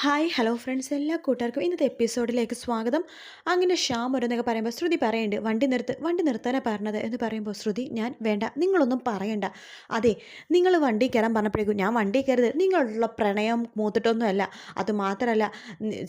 Hi hello friends എല്ലാ കൂട്ടുകാർക്കും ഇന്നത്തെ എപ്പിസോഡിലേക്ക് സ്വാഗതം. അങ്ങനെ ശ്യാം ഓരോന്നൊക്കെ പറയുമ്പോൾ ശ്രുതി പറയുന്നുണ്ട് വണ്ടി നിർത്ത് വണ്ടി നിർത്താനാണ് പറഞ്ഞത്. എന്ന് പറയുമ്പോൾ ശ്രുതി ഞാൻ വേണ്ട. നിങ്ങളൊന്നും പറയണ്ട. അതെ നിങ്ങൾ വണ്ടി കയറാൻ പറഞ്ഞപ്പോഴേക്കും ഞാൻ വണ്ടി കയറരുത്. നിങ്ങളുള്ള പ്രണയം മൂത്തിട്ടൊന്നുമല്ല അത് മാത്രമല്ല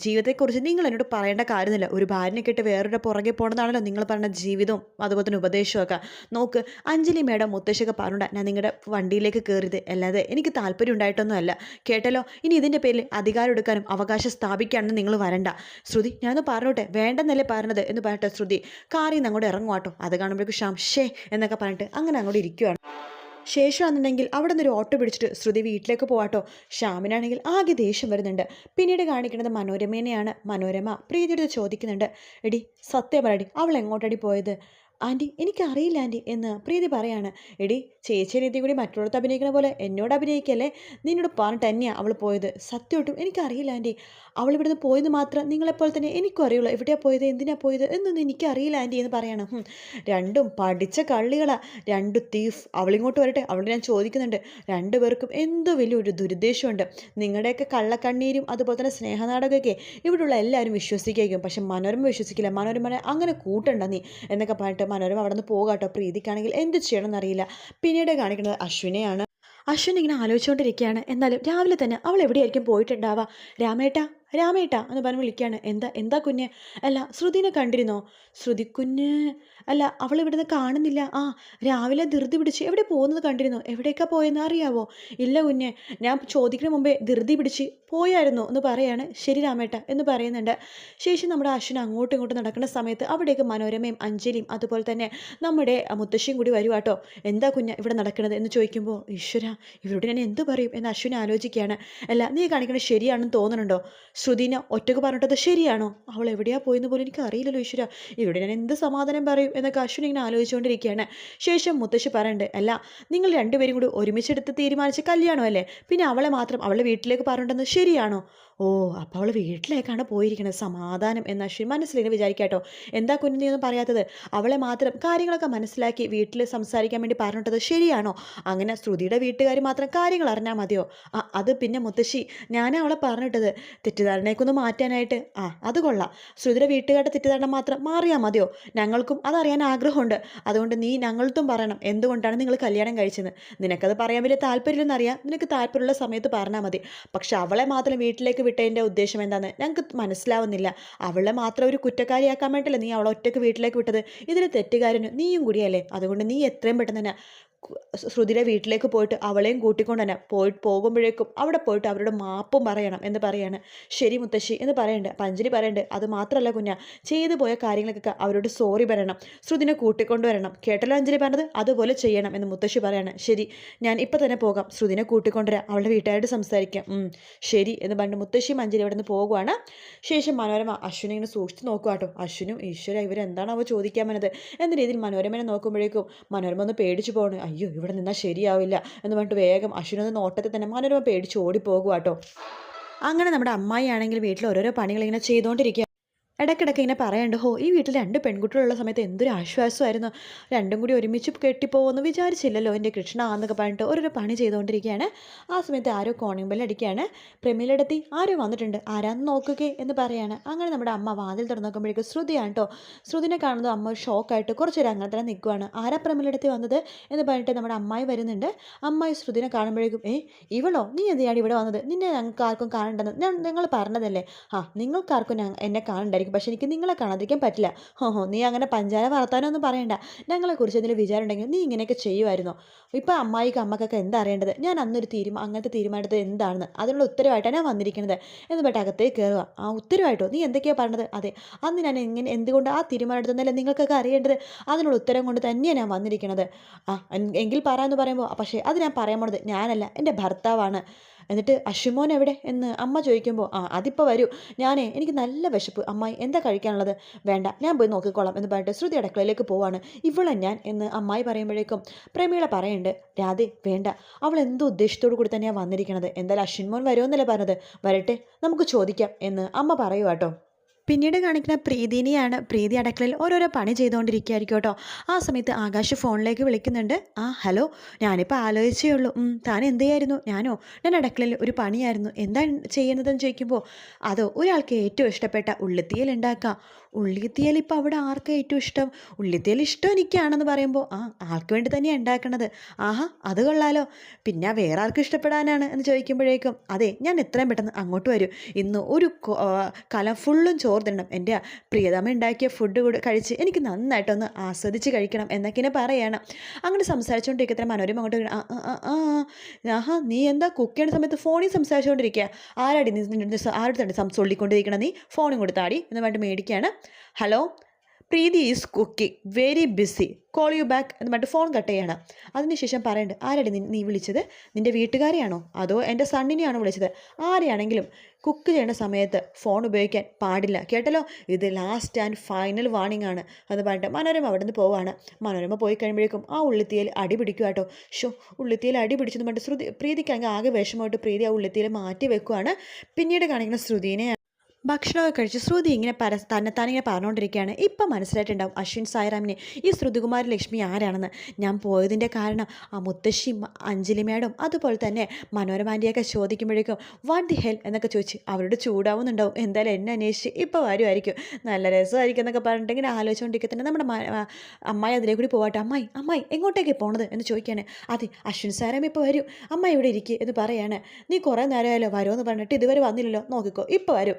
ജീവിതത്തെക്കുറിച്ച് നിങ്ങൾ എന്നോട് പറയേണ്ട കാര്യമില്ല ഒരു ഭാര്യനെ കിട്ടി വേറൊരു പുറകെ പോകണമെന്നാണല്ലോ നിങ്ങൾ പറഞ്ഞ ജീവിതവും അതുപോലെ തന്നെ ഉപദേശമൊക്കെ നോക്ക് അഞ്ജലി മേഡം മുത്തശ്ശൊക്കെ പറഞ്ഞുകൊണ്ട് ഞാൻ നിങ്ങളുടെ വണ്ടിയിലേക്ക് കയറിയത്. അല്ലാതെ എനിക്ക് താല്പര്യം ഉണ്ടായിട്ടൊന്നുമല്ല കേട്ടല്ലോ? ഇനി ഇതിന്റെ പേരിൽ അധികാരം എടുക്കാനും അവകാശം സ്ഥാപിക്കാനും നിങ്ങൾ വരണ്ട. ശ്രുതി ഞാനൊന്ന് പറഞ്ഞോട്ടെ? വേണ്ടെന്നല്ലേ പറഞ്ഞത്? എന്ന് പറഞ്ഞിട്ട് ശ്രുതി കാറിൽ നിന്ന് അങ്ങോട്ട് ഇറങ്ങുവാട്ടോ അത് കാണുമ്പോഴേക്കും ശംഷേ എന്നൊക്കെ പറഞ്ഞിട്ട് അങ്ങനെ അങ്ങോട്ട് ഇരിക്കുവാണ്. ശേഷമാണെന്നുണ്ടെങ്കിൽ അവിടെ നിന്നൊരു ഓട്ടോ പിടിച്ചിട്ട് ശ്രുതി വീട്ടിലേക്ക് പോവാട്ടോ ശ്യാമിനാണെങ്കിൽ ആകെ ദേഷ്യം വരുന്നുണ്ട്. പിന്നീട് കാണിക്കുന്നത് മനോരമേനെയാണ് മനോരമ പ്രീതിയുടെ ചോദിക്കുന്നുണ്ട്. എടി സത്യം പറയടി അവൾ എങ്ങോട്ടടി പോയത്? ആന്റി എനിക്കറിയില്ല ആന്റി എന്ന് പ്രീതി പറയാണ്. എടി ചേച്ചി രീതി കൂടി മറ്റുള്ളവർക്ക് അഭിനയിക്കുന്ന പോലെ എന്നോട് അഭിനയിക്കല്ലേ? നിന്നോട് പറഞ്ഞിട്ട് തന്നെയാണ് അവൾ പോയത്. സത്യമായിട്ടും എനിക്കറിയില്ല ആന്റി അവൾ ഇവിടുന്ന് പോയെന്ന് മാത്രം നിങ്ങളെപ്പോലെ തന്നെ എനിക്കും അറിയുള്ളൂ. എവിടെയാണ് പോയത്? എന്തിനാണ് പോയത്? എന്നൊന്നും എനിക്കറിയില്ല ആന്റി എന്ന് പറയാണ്. രണ്ടും പഠിച്ച കള്ളികളാണ് രണ്ട് തീഫ് അവളിങ്ങോട്ട് വരട്ടെ. അവളോട് ഞാൻ ചോദിക്കുന്നുണ്ട്. രണ്ടുപേർക്കും എന്തോ വലിയൊരു ദുരുദ്ദേശമുണ്ട്. നിങ്ങളുടെയൊക്കെ കള്ളക്കണ്ണീരും അതുപോലെ തന്നെ സ്നേഹനാടകമൊക്കെ ഇവിടെയുള്ള എല്ലാവരും വിശ്വസിക്കുകയും പക്ഷെ മനോരമ വിശ്വസിക്കില്ല. മനോരമ അങ്ങനെ കൂട്ടണ്ട നീ എന്നൊക്കെ പറഞ്ഞിട്ട് മനോരമ അവിടെ നിന്ന് പോകാട്ടോ പ്രീതിക്കാണെങ്കിൽ എന്ത് ചെയ്യണമെന്നറിയില്ല. പിന്നീട് കാണിക്കുന്നത് അശ്വിനെയാണ്. അശ്വിൻ ഇങ്ങനെ ആലോചിച്ചുകൊണ്ടിരിക്കുകയാണ്. എന്നാലും രാവിലെ തന്നെ അവൾ എവിടെയായിരിക്കും പോയിട്ടുണ്ടാവുക? രാമേട്ട രാമേട്ട എന്ന് പറഞ്ഞ് വിളിക്കുകയാണ് എന്താ എന്താ കുഞ്ഞ്? അല്ല ശ്രുതിനെ കണ്ടിരുന്നോ? ശ്രുതി കുഞ്ഞ് അല്ല അവൾ ഇവിടുന്ന് കാണുന്നില്ല. ആ രാവിലെ ധൃതി പിടിച്ച് എവിടെ പോകുന്നത് കണ്ടിരുന്നോ? എവിടേക്കാ പോയെന്ന് അറിയാവോ? ഇല്ല കുഞ്ഞ് ഞാൻ ചോദിക്കുന്ന മുമ്പേ ധൃതി പിടിച്ച് പോയായിരുന്നു എന്ന് പറയാണ് ശരി രാമേട്ട എന്ന് പറയുന്നുണ്ട്. ശേഷം നമ്മുടെ അശ്വിൻ അങ്ങോട്ടും ഇങ്ങോട്ടും നടക്കുന്ന സമയത്ത് അവിടേക്ക് മനോരമയും അഞ്ജലിയും അതുപോലെ തന്നെ നമ്മുടെ മുത്തശ്ശിയും കൂടി വരുവാട്ടോ എന്താ കുഞ്ഞ് ഇവിടെ നടക്കുന്നത് എന്ന് ചോദിക്കുമ്പോൾ ഈശ്വര ഇവരോട് ഞാൻ എന്ത് പറയും എന്ന് അശ്വിൻ ആലോചിക്കുകയാണ്. അല്ല നീ കാണിക്കുന്നത് ശരിയാണെന്ന് തോന്നുന്നുണ്ടോ ശ്രുതിനെ ഒറ്റയ്ക്ക് പറഞ്ഞിട്ടത് ശരിയാണോ? അവൾ എവിടെയാ പോയെന്ന് പോലും എനിക്ക് അറിയില്ലല്ലോ ഈശ്വര. ഇവിടെ ഞാൻ എന്ത് സമാധാനം പറയും എന്നൊക്കെ അശ്വിൻ ഇങ്ങനെ ആലോചിച്ചുകൊണ്ടിരിക്കുകയാണ്. ശേഷം മുത്തശ്ശി പറയണ്ട് അല്ല നിങ്ങൾ രണ്ടുപേരും കൂടി ഒരുമിച്ചെടുത്ത് തീരുമാനിച്ച കല്യാണമല്ലേ? പിന്നെ അവളെ മാത്രം അവളെ വീട്ടിലേക്ക് പറഞ്ഞിട്ടെന്ന് ശരിയാണോ? ഓ അപ്പോൾ അവൾ വീട്ടിലേക്കാണ് പോയിരിക്കുന്നത് സമാധാനം എന്ന അശ്വിൻ മനസ്സിലിങ്ങനെ വിചാരിക്കാട്ടോ. എന്താ കുഞ്ഞു ഒന്നും പറയാത്തത്? അവളെ മാത്രം കാര്യങ്ങളൊക്കെ മനസ്സിലാക്കി വീട്ടിൽ സംസാരിക്കാൻ വേണ്ടി പറഞ്ഞിട്ടത് ശരിയാണോ? അങ്ങനെ ശ്രുതിയുടെ വീട്ടുകാർ മാത്രം കാര്യങ്ങൾ അറിഞ്ഞാൽ മതിയോ? അത് പിന്നെ മുത്തശ്ശി ഞാൻ അവളെ പറഞ്ഞിട്ടത്. തെറ്റിദ്ധാരണയൊക്കെ മാറ്റാനായിട്ട്. ആ അത് കൊള്ളാം. ശ്രുതിയുടെ വീട്ടുകാരുടെ തെറ്റിദ്ധാരണ മാത്രം മാറിയാൽ മതിയോ? ഞങ്ങൾക്കും അതറിയാൻ ആഗ്രഹമുണ്ട്. അതുകൊണ്ട് നീ ഞങ്ങൾക്കും പറയണം. എന്തുകൊണ്ടാണ് നിങ്ങൾ കല്യാണം കഴിച്ചത് നിനക്കത് പറയാൻ വലിയ താല്പര്യമില്ലെന്നറിയാം. നിനക്ക് താല്പര്യമുള്ള സമയത്ത് പറഞ്ഞാൽ മതി. പക്ഷെ അവളെ മാത്രം വീട്ടിലേക്ക് വിട്ടതിന്റെ ഉദ്ദേശം എന്താണെന്ന് ഞങ്ങൾക്ക് മനസ്സിലാവുന്നില്ല. അവളെ മാത്രം ഒരു കുറ്റക്കാരിയാക്കാൻ വേണ്ടിയല്ലേ നീ അവളെ ഒറ്റയ്ക്ക് വീട്ടിലേക്ക് വിട്ടത്? ഇതിൽ തെറ്റുകാരന് നീയും കൂടിയല്ലേ? അതുകൊണ്ട് നീ എത്രയും പെട്ടെന്ന് തന്നെ ശ്രുതിയുടെ വീട്ടിലേക്ക് പോയിട്ട് അവളെയും കൂട്ടിക്കൊണ്ട് തന്നെ പോയിട്ട് പോകുമ്പോഴേക്കും അവിടെ പോയിട്ട് അവരുടെ മാപ്പും പറയണം എന്ന് പറയാണ്. ശരി മുത്തശ്ശി എന്ന് പറയണ്ട്. പഞ്ചരി പറയണ്ട്. അത് മാത്രമല്ല കുഞ്ഞ ചെയ്തു പോയ കാര്യങ്ങൾക്കൊക്കെ അവരോട് സോറി പറയണം. ശ്രുതിനെ കൂട്ടിക്കൊണ്ടുവരണം കേട്ടല്ലോ അഞ്ജലി പറഞ്ഞത്? അതുപോലെ ചെയ്യണം എന്ന് മുത്തശ്ശി പറയാണ്. ശരി ഞാൻ ഇപ്പം തന്നെ പോകാം. ശ്രുതിനെ കൂട്ടിക്കൊണ്ടുവരാം അവളുടെ വീട്ടുകാരോട് സംസാരിക്കാം. ശരി എന്ന് പറഞ്ഞ് മുത്തശ്ശിയും അഞ്ജലി ഇവിടെ നിന്ന് പോകുവാണ്. ശേഷം മനോരമ അശ്വിനെ ഇങ്ങനെ സൂക്ഷിച്ച് നോക്കുക കേട്ടോ അശ്വിനും ഈശ്വര ഇവരെന്താണ് അവ ചോദിക്കാൻ വന്നത് എന്ന രീതിയിൽ മനോരമനെ നോക്കുമ്പോഴേക്കും മനോരമ ഒന്ന് പേടിച്ചു പോകണം അയ്യോ ഇവിടെ നിന്നാൽ ശരിയാവില്ല എന്ന് പറഞ്ഞിട്ട് വേഗം അശ്വിനൊന്ന് നോട്ടത്തിൽ തന്നെ മനോരമ പേടിച്ച് ഓടിപ്പോകുക കേട്ടോ അങ്ങനെ നമ്മുടെ അമ്മായി ആണെങ്കിൽ വീട്ടിൽ ഓരോരോ പണികൾ ഇങ്ങനെ ചെയ്തുകൊണ്ടിരിക്കുക ഇടയ്ക്കിടയ്ക്ക് ഇങ്ങനെ പറയണ്ട ഹോ ഈ വീട്ടിൽ രണ്ട് പെൺകുട്ടികളുള്ള സമയത്ത് എന്തൊരു ആശ്വാസമായിരുന്നു. രണ്ടും കൂടി ഒരുമിച്ച് കെട്ടിപ്പോകുമെന്ന് വിചാരിച്ചില്ലല്ലോ എന്റെ കൃഷ്ണ എന്നൊക്കെ പറഞ്ഞിട്ട് ഓരോരോ പണി ചെയ്തുകൊണ്ടിരിക്കുകയാണ്. ആ സമയത്ത് ആരോ കോണിംഗ് ബെൽ അടിക്കുകയാണ്. പ്രമീലെടുത്തി ആരോ വന്നിട്ടുണ്ട്. ആരാന്ന് നോക്കുകയെ എന്ന് പറയാണ്. അങ്ങനെ നമ്മുടെ അമ്മ വാതിൽ തുറന്ന് നോക്കുമ്പോഴേക്കും ശ്രുതിയാണ് കേട്ടോ ശ്രുതിനെ കാണുന്നത് അമ്മ ഷോക്കായിട്ട് കുറച്ച് നേരം അങ്ങനെ തന്നെ നിൽക്കുവാണ്. ആരാ പ്രമീലെടുത്തി വന്നത് എന്ന് പറഞ്ഞിട്ട് നമ്മുടെ അമ്മായി വരുന്നുണ്ട്. അമ്മായി ശ്രുതിനെ കാണുമ്പോഴേക്കും ഏ ഇവളോ? നീ എന്തിനാണ് ഇവിടെ വന്നത്? നിന്നെ ഞങ്ങൾക്ക് ആർക്കും കാണണ്ടെന്ന് ഞാൻ നിങ്ങൾ പറഞ്ഞതല്ലേ? ആ നിങ്ങൾക്കാർക്കും എന്നെ കാണണ്ടായിരിക്കും. പക്ഷെ എനിക്ക് നിങ്ങളെ കാണാതിരിക്കാൻ പറ്റില്ല. ഹോ നീ അങ്ങനെ പഞ്ചാര വർത്താനൊന്നും പറയണ്ട. ഞങ്ങളെക്കുറിച്ച് എന്തെങ്കിലും വിചാരം ഉണ്ടെങ്കിൽ നീ ഇങ്ങനെയൊക്കെ ചെയ്യുമായിരുന്നോ? ഇപ്പം അമ്മായിക്ക് അമ്മക്കൊക്കെ എന്താ അറിയേണ്ടത്? ഞാൻ അന്നൊരു തീരുമാനം അങ്ങനത്തെ തീരുമാനത്ത് എന്താണെന്ന്. അതിനുള്ള ഉത്തരവായിട്ടാണ് ഞാൻ വന്നിരിക്കുന്നത്. എന്ന് പറഞ്ഞിട്ട് അകത്തേക്ക് കയറുക. ആ ഉത്തരവായിട്ടോ? നീ എന്തൊക്കെയാണ് പറഞ്ഞത്? അതെ അന്ന് ഞാൻ എങ്ങനെ എന്തുകൊണ്ട് ആ തീരുമാനം എടുത്തെന്നല്ലേ നിങ്ങൾക്കൊക്കെ അറിയേണ്ടത്? അതിനുള്ള ഉത്തരം കൊണ്ട് തന്നെയാണ് ഞാൻ വന്നിരിക്കുന്നത്. ആ എങ്കിൽ പറയാമെന്ന് പറയുമ്പോൾ പക്ഷേ അത് ഞാൻ പറയാൻ പോണത് ഞാനല്ല എന്റെ ഭർത്താവാണ്. എന്നിട്ട് അഷിമോൻ എവിടെ? എന്ന് അമ്മ ചോദിക്കുമ്പോൾ ആ അതിപ്പോൾ വരൂ. ഞാനേ എനിക്ക് നല്ല വിശപ്പ്. അമ്മായി എന്താ കഴിക്കാനുള്ളത്? വേണ്ട ഞാൻ പോയി നോക്കിക്കോളാം എന്ന് പറഞ്ഞിട്ട് ശ്രുതി അടുക്കളയിലേക്ക് പോവാണ്. ഇവളെ ഞാൻ എന്ന് അമ്മായി പറയുമ്പോഴേക്കും പ്രമീള പറയുന്നുണ്ട് രാധെ വേണ്ട. അവൾ എന്തോ ഉദ്ദേശത്തോടു കൂടി തന്നെയാണ് വന്നിരിക്കുന്നത് എന്തായാലും അശ്വിൻമോൻ വരുമെന്നല്ലേ പറഞ്ഞത്. വരട്ടെ നമുക്ക് ചോദിക്കാം എന്ന് അമ്മ പറയുക കേട്ടോ പിന്നീട് കാണിക്കുന്ന പ്രീതിനെയാണ് പ്രീതി അടക്കളയിൽ ഓരോരോ പണി ചെയ്തുകൊണ്ടിരിക്കുകയായിരിക്കും കേട്ടോ. ആ സമയത്ത് ആകാശ് ഫോണിലേക്ക് വിളിക്കുന്നുണ്ട്. ആ ഹലോ ഞാനിപ്പോൾ ആലോചിച്ചേ ഉള്ളൂ. താൻ എന്ത് ചെയ്യായിരുന്നു ഞാനോ? ഞാൻ അടക്കളയിൽ ഒരു പണിയായിരുന്നു. എന്താ ചെയ്യുന്നതെന്ന് ചോദിക്കുമ്പോൾ അതോ ഒരാൾക്ക് ഏറ്റവും ഇഷ്ടപ്പെട്ട ഉള്ളിത്തീയൽ ഉണ്ടാക്കാം. ഉള്ളിത്തീയൽ ഇപ്പോൾ അവിടെ ആർക്കും ഏറ്റവും ഇഷ്ടം? ഉള്ളിത്തിയൽ ഇഷ്ടം എനിക്കാണെന്ന് പറയുമ്പോൾ ആ ആൾക്ക് വേണ്ടി തന്നെയാണ് ഉണ്ടാക്കണത് ആഹാ അത് കൊള്ളാലോ. പിന്നെ വേറെ ആർക്കും ഇഷ്ടപ്പെടാനാണ് എന്ന് ചോദിക്കുമ്പോഴേക്കും അതെ ഞാൻ എത്രയും പെട്ടെന്ന് അങ്ങോട്ട് വരും. ഇന്ന് ഒരു കലം ഫുള്ളും ചോറ് തിന്നണം എന്റെ പ്രിയതമ ഉണ്ടാക്കിയ ഫുഡ് കൂടെ കഴിച്ച് എനിക്ക് നന്നായിട്ടൊന്ന് ആസ്വദിച്ച് കഴിക്കണം എന്നൊക്കെ ഇങ്ങനെ പറയണം. അങ്ങനെ സംസാരിച്ചുകൊണ്ടിരിക്കുന്ന മനോരമ അങ്ങോട്ട് ആഹാ നീ എന്താ കുക്ക് ചെയ്യുന്ന സമയത്ത് ഫോണിൽ സംസാരിച്ചുകൊണ്ടിരിക്കുക ആരാടി നീ ആരുടെ തന്നെ സംസൊള്ളിക്കൊണ്ടിരിക്കണം നീ ഫോണും കൊടുത്താടി എന്ന് പറഞ്ഞിട്ട് മേടിക്കുകയാണ് hello Preethi is cooking very busy call you back എന്ന് പറഞ്ഞിട്ട് ഫോൺ കട്ട് ചെയ്യണം. അതിനുശേഷം പറയുന്നുണ്ട് ആരാടി നീ വിളിച്ചത്? നിന്റെ വീട്ടുകാരെയാണോ? അതോ എന്റെ സണ്ണിനെയാണോ വിളിച്ചത്? ആരെയാണെങ്കിലും കുക്ക് ചെയ്യുന്ന സമയത്ത് ഫോൺ ഉപയോഗിക്കാൻ പാടില്ല. കേട്ടല്ലോ? ഇത് ലാസ്റ്റ് ആൻഡ് ഫൈനൽ വാണിംഗ് ആണ്. എന്ന് പറഞ്ഞിട്ട് മനോരമ അവിടെ നിന്ന് പോവാണ്. മനോരമ പോയി കഴിയുമ്പോഴേക്കും ആ ഉള്ളിത്തിയിൽ അടി പിടിക്കുക കേട്ടോ. ഷോ ഉള്ളിത്തിയിൽ അടി പിടിച്ചെന്ന് പറഞ്ഞിട്ട് ശ്രുതി പ്രീതിക്ക് അങ്ങ് ആകെ വിഷമമായിട്ട് പ്രീതി ആ ഉള്ളിത്തിയിൽ മാറ്റി വെക്കുവാണ്. പിന്നീട് കാണിക്കുന്ന ശ്രുതിനെ ഭക്ഷണമൊക്കെ കഴിച്ച് ശ്രുതി ഇങ്ങനെ പര തന്നെത്താൻ ഇങ്ങനെ പറഞ്ഞുകൊണ്ടിരിക്കുകയാണ് ഇപ്പം മനസ്സിലായിട്ടുണ്ടാവും അശ്വിൻ സായിറാമിനെ. ഈ ശ്രുതികുമാരി ലക്ഷ്മി ആരാണെന്ന്? ഞാൻ പോയതിന്റെ കാരണം ആ മുത്തശ്ശി അഞ്ജലി മേഡം അതുപോലെ തന്നെ മനോരമാന്റെയൊക്കെ ചോദിക്കുമ്പോഴേക്കും വാട്ട് ദി ഹെൽ എന്നൊക്കെ ചോദിച്ച് അവരോട് ചൂടാവുന്നുണ്ടാവും. എന്തായാലും എന്നെ അന്വേഷിച്ച് ഇപ്പോൾ വരുമായിരിക്കും നല്ല രസമായിരിക്കും എന്നൊക്കെ പറഞ്ഞിട്ടുണ്ടെങ്കിൽ ആലോചിച്ചുകൊണ്ടിരിക്കുക തന്നെ നമ്മുടെ അമ്മായി അതിലേ കൂടി പോകട്ടെ അമ്മായി അമ്മായി എങ്ങോട്ടേക്ക് പോണത്? എന്ന് ചോദിക്കുകയാണ് അതെ അശ്വിൻ സാറാം ഇപ്പോൾ വരും. അമ്മ ഇവിടെ ഇരിക്കുക എന്ന് പറയാണ്. നീ കുറേ നേരമായാലോ വരുമെന്ന് പറഞ്ഞിട്ട് ഇതുവരെ വന്നില്ലല്ലോ. നോക്കിക്കോ ഇപ്പോൾ വരും.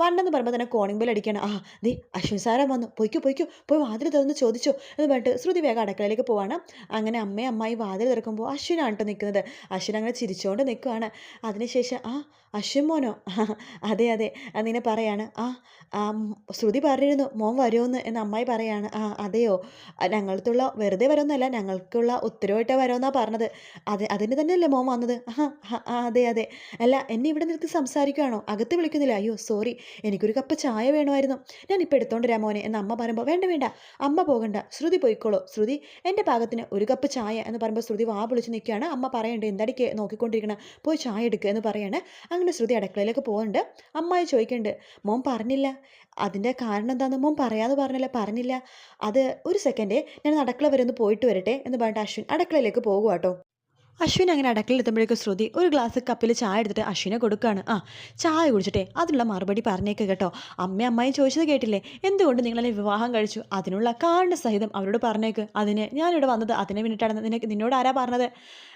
വരണമെന്ന് പറയുമ്പോൾ തന്നെ കോണിംഗ് ബെൽ അടിക്കണം. ആ ദേ അശ്വിൻ സാറാ വന്നു. പൊയ്ക്കോ പൊയ്ക്കോ. പോയി വാതിൽ തുറന്ന് ചോദിച്ചോ എന്ന് പറഞ്ഞിട്ട് ശ്രുതി വേഗം അടക്കളയിലേക്ക് പോവാണ്. അങ്ങനെ അമ്മയും അമ്മായി വാതിൽ തുറക്കുമ്പോൾ അശ്വിനാണ് കേട്ടോ നിൽക്കുന്നത് അശ്വിൻ അങ്ങനെ ചിരിച്ചുകൊണ്ട് നിൽക്കുവാണ് അതിനുശേഷം ആ അശ്വിൻ മോനോ? അതെ അതെ അതിനെ പറയാണ്. ആ ശ്രുതി പറഞ്ഞിരുന്നു മോൻ വരുമെന്ന് എന്ന് അമ്മായി പറയാണ്. ആ അതെയോ? ഞങ്ങൾക്കുള്ള വെറുതെ വരുമെന്നല്ല ഞങ്ങൾക്കുള്ള ഉത്തരവായിട്ട് വരുമെന്നാണ് പറഞ്ഞത്. അതെ അതിന് തന്നെയല്ലേ മോൻ വന്നത്? ആ അതെ അതെ. അല്ല എന്നെ ഇവിടെ നിർത്തി സംസാരിക്കുകയാണോ അകത്ത് വിളിക്കുന്നില്ല? അയ്യോ സോറി. എനിക്കൊരു കപ്പ് ചായ വേണമായിരുന്നു. ഞാൻ ഇപ്പം എടുത്തോണ്ട് വരാം മോനെ എന്ന് അമ്മ പറയുമ്പോൾ വേണ്ട വേണ്ട അമ്മ പോകണ്ട. ശ്രുതി പോയിക്കോളൂ. ശ്രുതി എന്റെ പാകത്തിന് ഒരു കപ്പ് ചായ എന്ന് പറയുമ്പോൾ ശ്രുതി വാ വിളിച്ച് നിൽക്കുകയാണ് അമ്മ പറയണ്ടേ എന്തടിക്ക് നോക്കിക്കൊണ്ടിരിക്കണം? പോയി ചായ എടുക്കുക എന്ന് പറയാണ്. അങ്ങനെ ശ്രുതി അടുക്കളയിലേക്ക് പോകുന്നുണ്ട് അമ്മായി ചോദിക്കുന്നുണ്ട് മോൻ പറഞ്ഞില്ല? അതിന്റെ കാരണം എന്താണെന്ന് മോൻ പറയാതെ പറഞ്ഞില്ല? പറഞ്ഞില്ല? അത് ഒരു സെക്കൻഡേ ഞാൻ അടുക്കള വരെ ഒന്ന് പോയിട്ട് വരട്ടെ എന്ന് പറഞ്ഞിട്ട് അശ്വിൻ അടുക്കളയിലേക്ക് പോകുക കേട്ടോ അശ്വിൻ അങ്ങനെ അടക്കിൽ എത്തുമ്പോഴേക്കും ശ്രുതി ഒരു ഗ്ലാസ് കപ്പിൽ ചായ എടുത്തിട്ട് അശ്വിനെ കൊടുക്കുകയാണ് ആ ചായ കുടിച്ചിട്ടെ അതിനുള്ള മറുപടി പറഞ്ഞേക്ക് കേട്ടോ. അമ്മ അമ്മായി ചോദിച്ചത് കേട്ടില്ലേ? എന്തുകൊണ്ട് നിങ്ങളെ വിവാഹം കഴിച്ചു? അതിനുള്ള കാരണ സഹിതം അവരോട് പറഞ്ഞേക്ക്. അതിന് ഞാനിവിടെ വന്നത് അതിനെ വേണ്ടിയിട്ടാണ്. നിനക്ക് നിന്നോട് ആരാ പറഞ്ഞത്?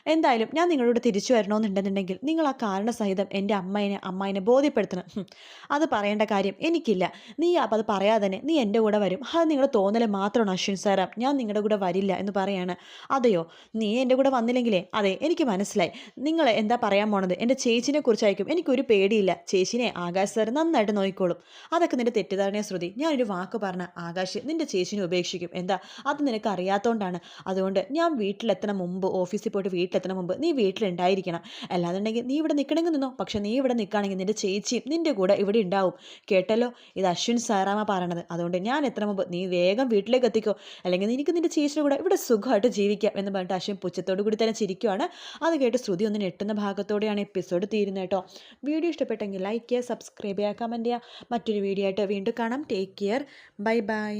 എന്തായാലും ഞാൻ നിങ്ങളോട് തിരിച്ചു വരണമെന്നുണ്ടെന്നുണ്ടെങ്കിൽ നിങ്ങൾ ആ കാരണ സഹിതം എന്റെ അമ്മയെ അമ്മായിനെ ബോധ്യപ്പെടുത്തണം. അത് പറയേണ്ട കാര്യം എനിക്കില്ല. നീ അപ്പം അത് പറയാതെ തന്നെ നീ എന്റെ കൂടെ വരും. അത് നിങ്ങളുടെ തോന്നൽ മാത്രമാണ് അശ്വിൻ സാറാം. ഞാൻ നിങ്ങളുടെ കൂടെ വരില്ല എന്ന് പറയാണ്. അതെയോ? നീ എന്റെ കൂടെ വന്നില്ലെങ്കിലേ? അതെ എനിക്ക് മനസ്സിലായി. നിങ്ങൾ എന്താ പറയാൻ പോണത്? എന്റെ ചേച്ചിനെ കുറിച്ചായിരിക്കും. എനിക്കൊരു പേടിയില്ല. ചേച്ചിനെ ആകാശ് സാർ നന്നായിട്ട് നോക്കിക്കോളും. അതൊക്കെ നിന്റെ തെറ്റിദ്ധാരണയെ ശ്രുതി. ഞാനൊരു വാക്ക് പറഞ്ഞ ആകാശ് നിന്റെ ചേച്ചിനെ ഉപേക്ഷിക്കും. എന്താ? അത് നിനക്ക് അറിയാത്തതുകൊണ്ടാണ് അതുകൊണ്ട് ഞാൻ വീട്ടിലെത്തണ മുമ്പ് ഓഫീസിൽ പോയിട്ട് വീട്ടിലെത്തണ മുമ്പ് നീ വീട്ടിലുണ്ടായിരിക്കണം. അല്ലാന്നുണ്ടെങ്കിൽ നീ ഇവിടെ നിൽക്കണമെങ്കിൽ നിന്നോ? പക്ഷെ നീ ഇവിടെ നിൽക്കുകയാണെങ്കിൽ നിന്റെ ചേച്ചിയും നിന്റെ കൂടെ ഇവിടെ ഉണ്ടാവും. കേട്ടല്ലോ? ഇത് അശ്വിൻ സാറാമ പറയണത്. അതുകൊണ്ട് ഞാൻ എത്ര മുമ്പ് നീ വേഗം വീട്ടിലേക്ക് എത്തിക്കോ. അല്ലെങ്കിൽ നിനക്ക് നിന്റെ ചേച്ചിയുടെ കൂടെ ഇവിടെ സുഖമായിട്ട് ജീവിക്കാം എന്ന് പറഞ്ഞിട്ട് അശ്വിൻ പുച്ഛത്തോടു കൂടി തന്നെ ചിരിക്കുവാണ്. അത് കേട്ട് ശ്രുതി ഒന്ന് ഞെട്ടുന്ന ഭാഗത്തോടെയാണ് എപ്പിസോഡ് തീരുന്നത് കേട്ടോ. വീഡിയോ ഇഷ്ടപ്പെട്ടെങ്കിൽ ലൈക്ക് ചെയ്യുക സബ്സ്ക്രൈബ് ചെയ്യുക കമന്റ് ചെയ്യുക. മറ്റൊരു വീഡിയോ ആയിട്ട് വീണ്ടും കാണാം. Take care bye bye